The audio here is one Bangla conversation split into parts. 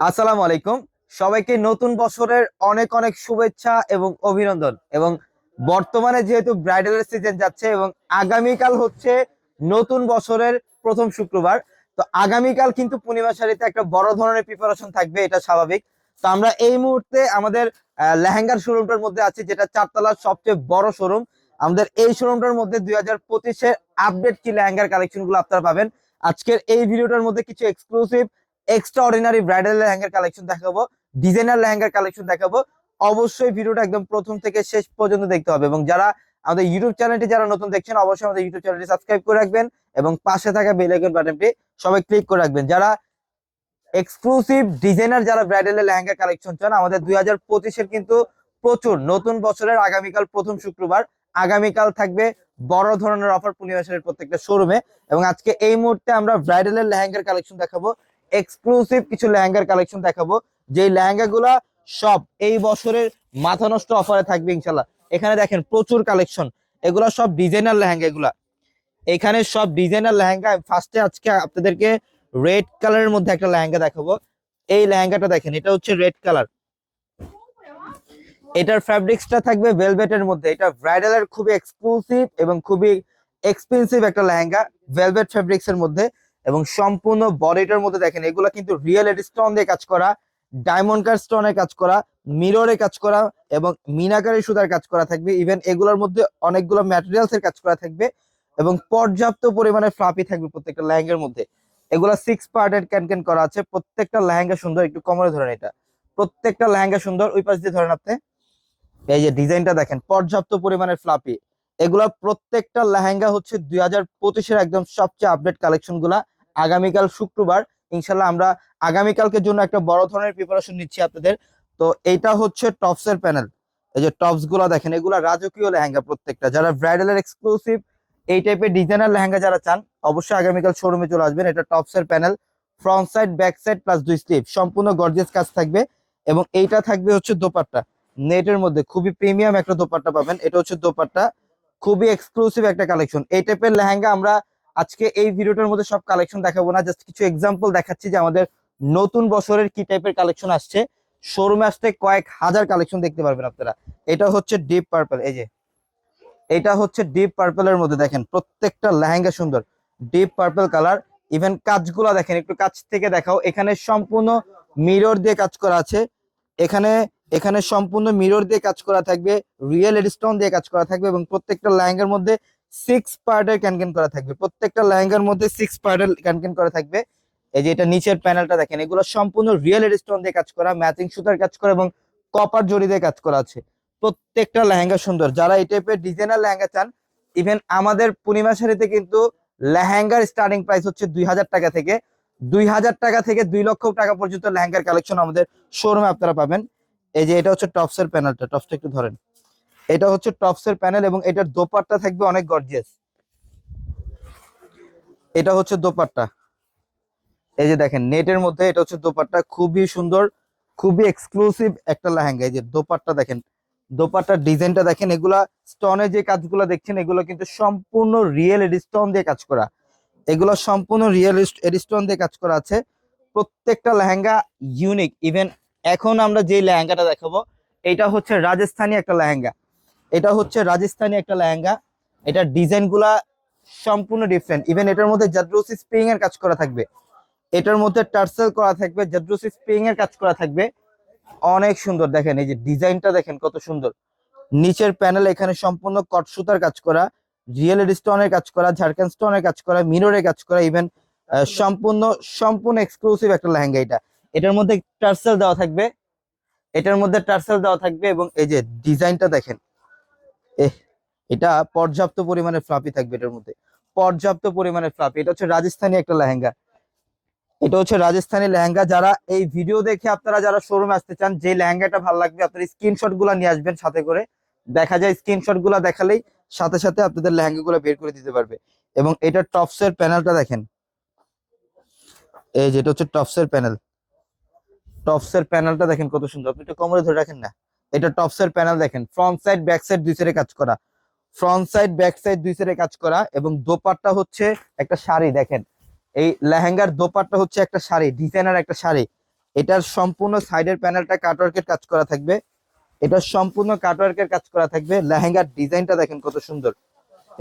আসসালামু আলাইকুম। সবাইকে নতুন বছরের অনেক অনেক শুভেচ্ছা এবং অভিনন্দন। এবং বর্তমানে যেহেতু ব্রাইডালের সিজন যাচ্ছে এবং আগামীকাল হচ্ছে নতুন বছরের প্রথম শুক্রবার, তো আগামীকাল কিন্তু পূর্ণিমা শাড়িতে একটা বড় ধরনের প্রিপারেশন থাকবে, এটা স্বাভাবিক। তো আমরা এই মুহূর্তে আমাদের লেহেঙ্গার শোরুমটার মধ্যে আছি, যেটা চারতলার সবচেয়ে বড় শোরুম আমাদের এই শোরুমটার মধ্যে দুই হাজার পঁচিশের আপডেট কি লেহেঙ্গার কালেকশনগুলো আপনারা পাবেন। আজকের এই ভিডিওটার মধ্যে কিছু এক্সক্লুসিভ এক্সট্রা অর্ডিনারি ব্রাইডাল লেহেঙ্গার কালেকশন দেখাবো ডিজাইনার লেহেঙ্গার কালেকশন দেখাবো। অবশ্যই ভিডিওটা একদম প্রথম থেকে শেষ পর্যন্ত দেখতে হবে এবং যারা আমাদের ইউটিউব চ্যানেলটি যারা নতুন দেখছেন, অবশ্যই আমাদের ইউটিউব চ্যানেলটি সাবস্ক্রাইব করে রাখবেন এবং পাশে থাকা বেল আইকন বাটনটি সবাই ক্লিক করে রাখবেন। যারা এক্সক্লুসিভ ডিজাইনার যারা ব্রাইডালের লেহেঙ্গা কালেকশন চান, আমাদের দুই হাজার পঁচিশের কিন্তু প্রচুর নতুন বছরের আগামীকাল প্রথম শুক্রবার। আগামীকাল থাকবে বড় ধরনের অফার পূর্ণিমাসের প্রত্যেকটা শোরুমে এবং আজকে এই মুহূর্তে আমরা ব্রাইডালের লেহেঙ্গার কালেকশন দেখাবো। এক্সক্লুসিভ কিছু লেহেঙ্গার কালেকশন দেখাবো। যে লেহেঙ্গা গুলা সব এই বছরের মাথা নষ্ট অফারে থাকবে ইনশাল্লাহ এখানে দেখেন প্রচুর কালেকশন এগুলা সব ডিজাইনার লেহেঙ্গা এগুলা এখানে সব ডিজাইনার লেহেঙ্গা। ফার্স্টে আজকে আপনাদেরকে রেড কালারের মধ্যে একটা লেহেঙ্গা দেখাবো। এই লেহেঙ্গাটা দেখেন, এটা হচ্ছে রেড কালার এটার ফ্যাব্রিক্সটা থাকবে ভেলভেটের মধ্যে। এটা ব্রাইডালের খুবই এক্সক্লুসিভ এবং খুবই এক্সপেন্সিভ একটা লেহেঙ্গা ভেলভেট ফ্যাব্রিক্স এর মধ্যে। এবং সম্পূর্ণ বডিটার মধ্যে দেখেন, এগুলা কিন্তু রিয়েল স্টোন দিয়ে কাজ করা ডায়মন্ড কার স্টোনের কাজ করা মিররে কাজ করা এবং মিনাকারি সুতার কাজ করা থাকবে। ইভেন এগুলোর মধ্যে অনেকগুলো ম্যাটেরিয়ালস এর কাজ করা থাকবে এবং পর্যাপ্ত পরিমাণে ফ্লাপি থাকবে প্রত্যেকটা লেহেঙ্গার মধ্যে। এগুলা সিক্স পার্টের ক্যান করা আছে। প্রত্যেকটা লেহেঙ্গা সুন্দর, একটু কমরে ধরেন এটা। প্রত্যেকটা লেহেঙ্গা সুন্দর, ওই পাশ দিয়ে ধরেন আপনি। এই যে ডিজাইনটা দেখেন, পর্যাপ্ত পরিমাণের ফ্লাপি এগুলা প্রত্যেকটা লেহেঙ্গা হচ্ছে দুই হাজার পঁচিশের একদম সবচেয়ে আপডেট কালেকশনগুলা। আগামীকাল শুক্রবার ইনশাল্লাহ আমরা আগামীকালকের জন্য একটা বড় ধরনের প্রিপারেশন নিচ্ছি আপনাদের। তো এইটা হচ্ছে টপস এর প্যানেল এই যে টপসগুলা দেখেন, এগুলা রাজকীয় লেহেঙ্গা প্রত্যেকটা। যারা ব্রাইডালের এক্সক্লুসিভ এই টাইপের ডিজাইনার লেহেঙ্গা যারা চান, অবশ্যই আগামীকাল শোরুমে চলে আসবেন। এটা টপস এর panel front side back side plus দুই স্লিভ সম্পূর্ণ গর্জিয়াস কাজ থাকবে। এবং এইটা থাকবে হচ্ছে দোপাট্টা। নেটের মধ্যে খুবই প্রিমিয়াম একটা দোপাট্টা পাবেন। এটা হচ্ছে দোপাট্টা। খুবই এক্সক্লুসিভ একটা কালেকশন এই টাইপের লেহেঙ্গা আমরা আজকে এই ভিডিওটার মধ্যে সব কালেকশন দেখাবো না জাস্ট কিছু এক্সাম্পল দেখাচ্ছি যে আমাদের নতুন বছরের কি টাইপের কালেকশন আসছে। শোরুমে আসতে কয়েক হাজার কালেকশন দেখতে পারবেন আপনারা। এটা হচ্ছে ডিপ পার্পল এই যে। এটা হচ্ছে ডিপ পার্পলের মধ্যে দেখেন, প্রত্যেকটা লেহেঙ্গা সুন্দর। ডিপ পার্পল কালার ইভেন কাজগুলা দেখেন, একটু কাছ থেকে দেখাও। এখানে সম্পূর্ণ মিরর দিয়ে কাজ করা আছে। এখানে এখানে সম্পূর্ণ মিরর দিয়ে কাজ করা থাকবে রিয়েল স্টোন দিয়ে কাজ করা থাকবে এবং প্রত্যেকটা লেহেঙ্গার মধ্যে সিক্স পার্টের ক্যানকেন করা থাকবে। প্রত্যেকটা লেহেঙ্গার মধ্যে সিক্স পার্টের ক্যানকেন করা থাকবে। এই যে এটা নিচের প্যানেলটা দেখেন, এগুলো সম্পূর্ণ রিয়েল স্টোন দিয়ে কাজ করা ম্যাচিং সুতার কাজ করা এবং কপার জড়ি দিয়ে কাজ করা আছে। প্রত্যেকটা লেহেঙ্গা সুন্দর। যারা এই টাইপের ডিজাইনার লেহেঙ্গা চান ইভেন আমাদের পূর্ণিমা শাড়িতে কিন্তু লেহেঙ্গার স্টার্টিং প্রাইস হচ্ছে দুই হাজার টাকা থেকে। দুই হাজার টাকা থেকে দুই লক্ষ টাকা পর্যন্ত লেহেঙ্গার কালেকশন আমাদের শোরুমে আপনারা পাবেন। এই যে এটা হচ্ছে টপসের প্যানেলটা টপসটা একটু ধরেন। এটা হচ্ছে টপসের প্যানেল এবং এটার দোপাট্টা থাকবে অনেক গর্জিয়াস। এটা হচ্ছে দোপাট্টা। এই যে দেখেন, নেটের মধ্যে এটা হচ্ছে দোপাট্টা। খুবই সুন্দর, খুবই এক্সক্লুসিভ একটা লেহেঙ্গা। এই যে দোপাট্টা দেখেন, দোপাট্টার ডিজাইনটা দেখেন, এগুলা স্টোনে যে কাজগুলো দেখছেন, এগুলো কিন্তু সম্পূর্ণ রিয়েল স্টোন দিয়ে কাজ করা। এগুলো সম্পূর্ণ রিয়েল স্টোন দিয়ে কাজ করা আছে। প্রত্যেকটা লেহেঙ্গা ইউনিক ইভেন এখন আমরা যে লেহেঙ্গাটা দেখাবো, এটা হচ্ছে রাজস্থানী একটা লেহেঙ্গা। এটা হচ্ছে রাজস্থানী একটা লেহেঙ্গা। এটার ডিজাইনগুলা সম্পূর্ণ ডিফারেন্ট ইভেন এটার মধ্যে জাদ্রুসি স্প্রিং এর কাজ করা থাকবে। এটার মধ্যে টার্সেল করা থাকবে জাদ্রুসি স্প্রিং এর কাজ করা থাকবে। অনেক সুন্দর। দেখেন, এই যে ডিজাইনটা দেখেন কত সুন্দর। নিচের প্যানেল এখানে সম্পূর্ণ কট সুতার কাজ করা রিয়েল স্টোনের কাজ করা ঝাড়খান্ড স্টোনের কাজ করা মিররের কাজ করা ইভেন সম্পূর্ণ সম্পূর্ণ এক্সক্লুসিভ একটা লেহেঙ্গা এটা। এটার মধ্যে টার্সেল দেওয়া থাকবে। এটার মধ্যে টার্সেল দেওয়া থাকবে এবং এই যে ডিজাইনটা দেখেন। এহ, এটা পর্যাপ্ত পরিমাণে ফ্লাপি থাকবে এটার মধ্যে। পর্যাপ্ত পরিমাণে ফ্লাপি এটা হচ্ছে রাজস্থানী একটা লেহেঙ্গা। এটা হচ্ছে রাজস্থানী লেহেঙ্গা। যারা এই ভিডিও দেখে আপনারা যারা শোরুমে আসতে চান যে লেহেঙ্গাটা ভালো লাগবে আপনার স্ক্রিনশটগুলা নিয়ে আসবেন সাথে করে। দেখা যায় স্ক্রিনশটগুলা দেখালেই সাথে সাথে আপনাদের লেহেঙ্গা গুলো বের করে দিতে পারবে। এবং এটা টপসের প্যানেলটা দেখেন। এই যেটা হচ্ছে টপসের প্যানেল টপসের প্যানেলটা দেখেন কত সুন্দর। আপনি একটু কোমরে ধরে রাখেন না। এটা টপসের প্যানেল দেখেন ফ্রন্ট সাইড ব্যাক সাইড দুই সাইডে কাজ করা। ফ্রন্ট সাইড ব্যাক সাইড দুই সাইডে কাজ করা এবং দোপাট্টা হচ্ছে একটা শাড়ি, দেখেন। এই লেহেঙ্গার দোপাট্টা হচ্ছে একটা শাড়ি ডিজাইনার একটা শাড়ি। এটার সম্পূর্ণ সাইডের প্যানেলটা কাটওয়ার্কের কাজ করা থাকবে। এটার সম্পূর্ণ কাটওয়ার্কের কাজ করা থাকবে। লেহেঙ্গার ডিজাইনটা দেখেন কত সুন্দর।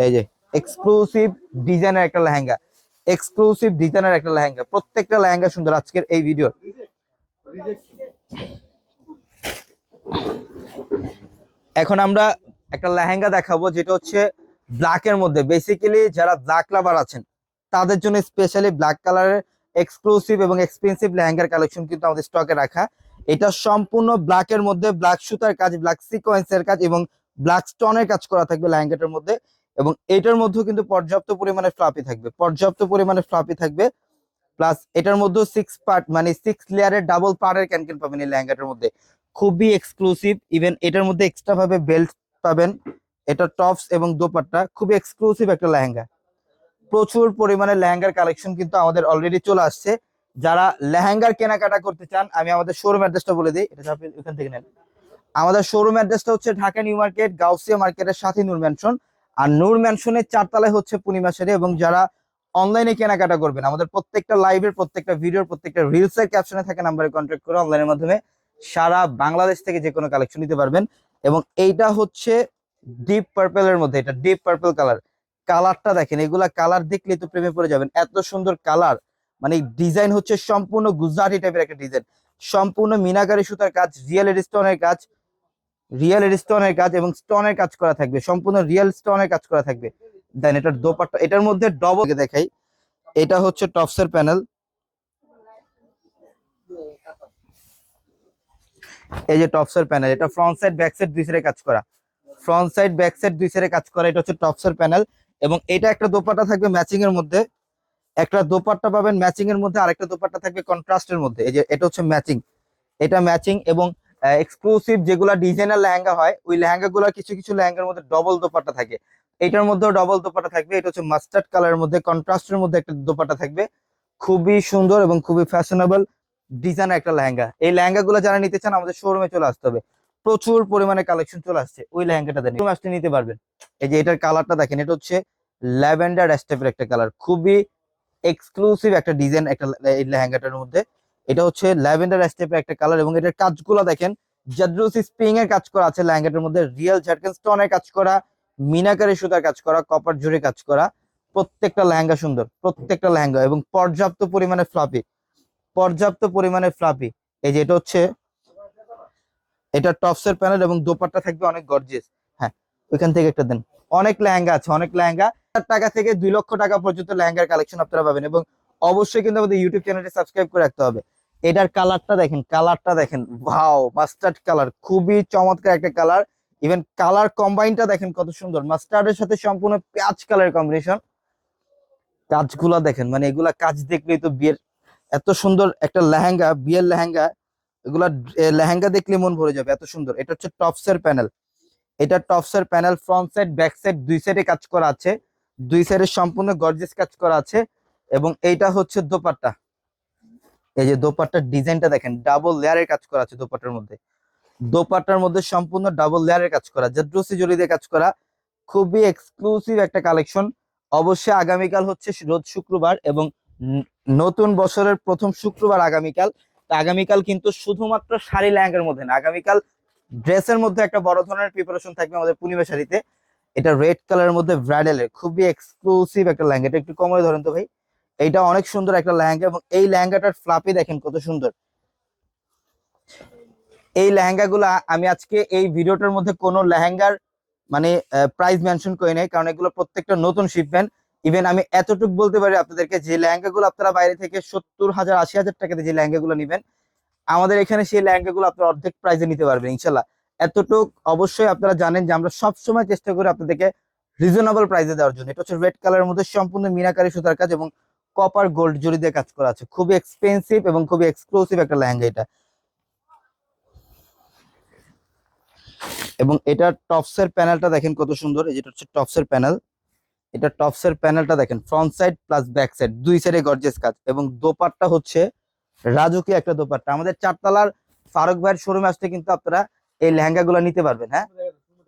এই যে এক্সক্লুসিভ ডিজাইনের একটা লেহেঙ্গা। এক্সক্লুসিভ ডিজাইনের একটা লেহেঙ্গা। প্রত্যেকটা লেহেঙ্গা সুন্দর আজকের এই ভিডিও এখন আমরা একটা লেহেঙ্গা দেখাবো, যেটা হচ্ছে ব্ল্যাকের মধ্যে। বেসিক্যালি যারা ব্ল্যাক লাভার আছেন, তাদের জন্য স্পেশালি ব্ল্যাক কালারের এক্সক্লুসিভ এবং এক্সপেন্সিভ লেহেঙ্গার কালেকশন কিন্তু আমাদের স্টকে রাখা। এটা সম্পূর্ণ ব্ল্যাকের মধ্যে ব্ল্যাক সুতার কাজ ব্ল্যাক সিকোয়েন্সের কাজ এবং ব্ল্যাক স্টোনের কাজ করা থাকবে লেহেঙ্গাটার মধ্যে। এবং এটার মধ্যেও কিন্তু পর্যাপ্ত পরিমাণে ফ্লাপি থাকবে। পর্যাপ্ত পরিমাণে ফ্লাপি থাকবে। প্লাস এটার মধ্যেও সিক্স পার্ট মানে সিক্স লেয়ারের ডাবল পার্টের ক্যানকেন পাবেন এই লেহেঙ্গাটার মধ্যে। খুবই এক্সক্লুসিভ ইভেন এটার মধ্যে এক্সট্রা ভাবে বেল্ট পাবেন। এটা টপস এবং দোপাট্টা। খুবই এক্সক্লুসিভ একটা লেহেঙ্গা। প্রচুর পরিমাণে লেহেঙ্গার কালেকশন কিন্তু আমাদের অলরেডি চলে আসছে। যারা লেহেঙ্গার কেনাকাটা করতে চান, আমি আমাদের শোরুম অ্যাড্রেসটা বলে দিই। এটা আপনি এখান থেকে নেন। আমাদের শোরুম অ্যাড্রেসটা হচ্ছে ঢাকা নিউ মার্কেট, গাউসিয়া মার্কেটের সাথে নূর ম্যানশন আর নূর ম্যানশনের চারতলায় হচ্ছে পূর্ণিমা সেরে এবং যারা অনলাইনে কেনাকাটা করবেন, আমাদের প্রত্যেকটা লাইভের প্রত্যেকটা ভিডিওর প্রত্যেকটা রিলসের ক্যাপশনে থাকা নাম্বারে কন্ট্যাক্ট করে অনলাইনের মাধ্যমে সারা বাংলাদেশ থেকে যে কোনো কালেকশন নিতে পারবেন। এবং এইটা হচ্ছে ডিপ পার্পেলের মধ্যে, এটা ডিপ পার্পল কালার কালারটা দেখেন, এগুলা কালার দেখলে তো প্রেমে পড়ে যাবেন। এত সুন্দর কালার মানে ডিজাইন হচ্ছে সম্পূর্ণ গুজরাটি টাইপের একটা ডিজাইন সম্পূর্ণ মিনাকারি সুতার কাজ রিয়েল স্টোনের কাজ রিয়েল স্টোনের কাজ এবং স্টোনের কাজ করা থাকবে। সম্পূর্ণ রিয়েল স্টোনের কাজ করা থাকবে। দেন এটার দোপাট্টা, এটার মধ্যে ডবল দেখাই। এটা হচ্ছে টপসের প্যানেল এই যে টপসের প্যানেল এটা ফ্রন্ট সাইড ব্যাক সাইড দুই সাইডে কাজ করা। ফ্রন্ট সাইড ব্যাক সাইড দুই সাইডে কাজ করা, এটা হচ্ছে টপসের প্যানেল এবং এটা একটা দোপাট্টা থাকবে ম্যাচিং এর মধ্যে। একটা দোপাট্টা পাবেন ম্যাচিং এর মধ্যে, আরেকটা দোপাট্টা থাকবে কন্ট্রাস্টের মধ্যে। এই যে এটা হচ্ছে ম্যাচিং এটা ম্যাচিং এবং এক্সক্লুসিভ যেগুলা ডিজাইনার লেহেঙ্গা হয়, ওই লেহেঙ্গা গুলা কিছু কিছু লেহেঙ্গার মধ্যে ডবল দোপাট্টা থাকে। এটার মধ্যেও ডবল দোপাট্টা থাকবে। এটা হচ্ছে মাস্টার্ড কালারের মধ্যে কন্ট্রাস্টের মধ্যে একটা দোপাট্টা থাকবে। খুবই সুন্দর এবং খুবই ফ্যাশনেবল ডিজাইন একটা লেহেঙ্গা। এই লেহেঙ্গা গুলো যারা নিতে চান, আমাদের শোরুমে চলে আসতে হবে। প্রচুর পরিমাণে কালেকশন চলে আসছে। ওই লেহেঙ্গাটা দেন। আসতে নিতে পারবেন। এই যে এটার কালারটা দেখেন, এটা হচ্ছে ল্যাভেন্ডার স্টেপের একটা কালার খুবই এক্সক্লুসিভ একটা ডিজাইন একটা এই লেহেঙ্গাটার মধ্যে। এটা হচ্ছে ল্যাভেন্ডার স্টেপের একটা কালার এবং এটার কাজগুলো দেখেন জাদ্রুসি স্প্রিং এর কাজ করা আছে লেহেঙ্গাটার মধ্যে। রিয়েল ঝাটকেন স্টোনের কাজ করা, মিনাকারি সুতার কাজ করা কপার জুড়ে কাজ করা। প্রত্যেকটা লেহেঙ্গা সুন্দর, প্রত্যেকটা লেহেঙ্গা এবং পর্যাপ্ত পরিমাণে ফ্লাপি পর্যাপ্ত পরিমাণে ফ্লাপি এই যে এটা হচ্ছে, এটা টপসের প্যানেল এবং দোপাট্টা থাকবে অনেক গর্জিয়াস হ্যাঁ ওইখান থেকে একটা দেন। অনেক লেহেঙ্গা আছে, অনেক লেহেঙ্গা। টাকা থেকে দুই লক্ষ টাকা পর্যন্ত লেহেঙ্গার কালেকশন আপনারা পাবেন এবং অবশ্যই কিন্তু আমাদের ইউটিউব চ্যানেলটি সাবস্ক্রাইব করে রাখতে হবে। এটার কালারটা দেখেন কালারটা দেখেন ভাও মাস্টার্ড কালার খুবই চমৎকার একটা কালার ইভেন কালার কম্বাইনটা দেখেন কত সুন্দর। মাস্টার্ডের সাথে সম্পূর্ণ পেঁয়াজ কালার কম্বিনেশন কাজগুলা দেখেন মানে এগুলা কাজ দেখলেই তো বিয়ের এত সুন্দর একটা লেহেঙ্গা, বিয়ের লেহেঙ্গা, এগুলা লেহেঙ্গা দেখলে মন ভরে যাবে, এত সুন্দর। এটা হচ্ছে টপসের প্যানেল। এটা টপসের panel front side back side দুই সাইডে কাজ করা আছে। দুই সাইডে সম্পূর্ণ গর্জিয়াস কাজ করা আছে এবং এইটা হচ্ছে দোপাট্টা। এই যে দোপাট্টার ডিজাইনটা দেখেন ডাবল লেয়ারের কাজ করা আছে দোপাট্টার মধ্যে। দোপাট্টার মধ্যে সম্পূর্ণ ডাবল লেয়ারের কাজ করা, জাদ্রসি জড়ি দিয়ে কাজ করা, খুবই এক্সক্লুসিভ একটা কালেকশন অবশ্যই আগামীকাল হচ্ছে রোজ শুক্রবার এবং নতুন বছরের প্রথম শুক্রবার আগামীকাল। আগামীকাল কিন্তু শুধুমাত্র শাড়ি লেহেঙ্গার মধ্যে না, আগামীকাল ড্রেসের মধ্যে একটা বড় ধরনের প্রিপারেশন থাকবে আমাদের পূর্ণিমা শাড়িতে। এটা রেড কালারের মধ্যে ব্রাইডালের খুবই এক্সক্লুসিভ একটা লেহেঙ্গা। এটা একটু কমে ধরেন তো ভাই। এইটা অনেক সুন্দর একটা লেহেঙ্গা এবং এই লেহেঙ্গাটার ফ্লাপি দেখেন কত সুন্দর। এই লেহেঙ্গাগুলা আমি আজকে এই ভিডিওটার মধ্যে কোনো লেহেঙ্গার মানে প্রাইস মেনশন করি নাই, কারণ এগুলো প্রত্যেকটা নতুন শিপমেন্ট ইভেন আমি এতটুকু বলতে পারি আপনাদেরকে যে লেহেঙ্গাগুলো আপনারা বাইরে থেকে সত্তর হাজার, আশি হাজার টাকাতে যে লেহেঙ্গাগুলো নেবেন, আমাদের এখানে সেই লেহেঙ্গাগুলো আপনারা অর্ধেক প্রাইসে নিতে পারবেন ইনশাল্লাহ এতটুক অবশ্যই আপনারা জানেন যে আমরা সবসময় চেষ্টা করি আপনাদেরকে রিজনেবল প্রাইসে দেওয়ার জন্য। এটা হচ্ছে রেড কালারের মধ্যে সম্পূর্ণ মিনাকারি সুতার কাজ এবং কপার গোল্ড জড়ি দিয়ে কাজ করা আছে। খুবই এক্সপেন্সিভ এবং খুবই এক্সক্লুসিভ একটা লেহেঙ্গা এটা। এবং এটা টপসের প্যানেলটা দেখেন কত সুন্দর, এই যেটা হচ্ছে টপসের প্যানেল এটা টপসের প্যানেলটা দেখেন front side plus back side দুই সাইডে গর্জেস কাজ। এবং দোপাট্টা হচ্ছে রাজুকি একটা দোপাট্টা। আমাদের চারতলার ফারুক ভাইয়ের শোরুমে আসতে কিন্তু আপনারা এই লেহেঙ্গা গুলো নিতে পারবেন হ্যাঁ?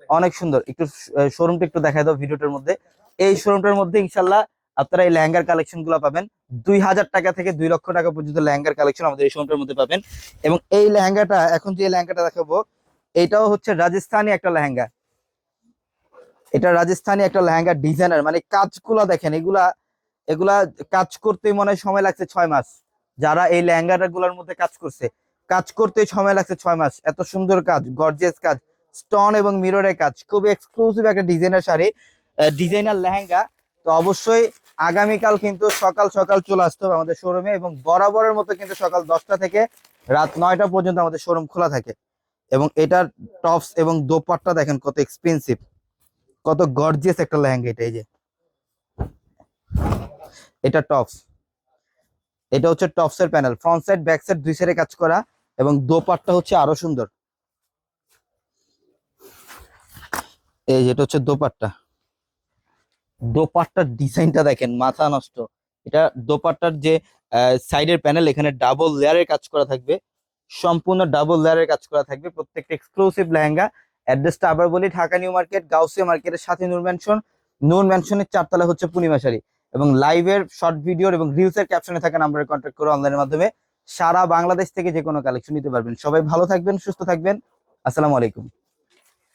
অনেক সুন্দর। একটু শোরুমটা একটু দেখা দাও ভিডিওটার মধ্যে। এই শোরুমটার মধ্যে ইনশাল্লাহ আপনারা এই লেহেঙ্গার কালেকশনগুলো পাবেন। দুই হাজার টাকা থেকে দুই লক্ষ টাকা পর্যন্ত লেহেঙ্গার কালেকশন আমাদের এই শোরুমটার মধ্যে পাবেন। এবং এই লেহেঙ্গাটা, এখন যে লেহেঙ্গাটা দেখাবো, এটাও হচ্ছে রাজস্থানি একটা লেহেঙ্গা। এটা রাজস্থানি একটা লেহেঙ্গা ডিজাইনার মানে কাজগুলো দেখেন, এগুলা এগুলা কাজ করতে মনে সময় লাগছে ছয় মাস। যারা এই লেহেঙ্গাটা গুলার মধ্যে কাজ করছে, কাজ করতে সময় লাগছে ছয় মাস। এত সুন্দর কাজ গর্জিয়াস কাজ স্টোন এবং মিররের কাজ, খুবই এক্সক্লুসিভ একটা ডিজাইনার শাড়ি ডিজাইনার লেহেঙ্গা। তো অবশ্যই আগামীকাল কিন্তু সকাল সকাল চলে আসতে হবে আমাদের শোরুমে এবং বরাবরের মতো কিন্তু সকাল দশটা থেকে রাত নয়টা পর্যন্ত আমাদের শোরুম খোলা থাকে। এবং এটার টপস এবং দোপাট্টা দেখেন কত এক্সপেন্সিভ কত গর্জিয়াস একটা লেহেঙ্গা এটা, এই যে। এটা টপস এটা হচ্ছে টপসের panel front side back side দুই সাইডে কাজ করা এবং দোপাট্টা হচ্ছে আরও সুন্দর। এই যেটা হচ্ছে দোপাট্টা। দোপাট্টার ডিজাইনটা দেখেন, মাথা নষ্ট। এটা দোপাট্টার যে সাইডের প্যানেল এখানে ডাবল লেয়ারের কাজ করা থাকবে। সম্পূর্ণ ডাবল লেয়ারের কাজ করা থাকবে। প্রত্যেকটা এক্সক্লুসিভ লেহেঙ্গা। অ্যাড্রেসটা আবার বলি, ঢাকা নিউ মার্কেট, গাউসিয়া মার্কেটের সাথে নূর ম্যানশন। নূর ম্যানশনের চারতলা হচ্ছে পূর্ণিমা শাড়ি এবং লাইভের শর্ট ভিডিওর এবং রিলসের ক্যাপশনে থাকা নাম্বারে কন্ট্যাক্ট করে অনলাইনের মাধ্যমে সারা বাংলাদেশ থেকে যে কোনো কালেকশন নিতে পারবেন। সবাই ভালো থাকবেন, সুস্থ থাকবেন। আসসালামু আলাইকুম।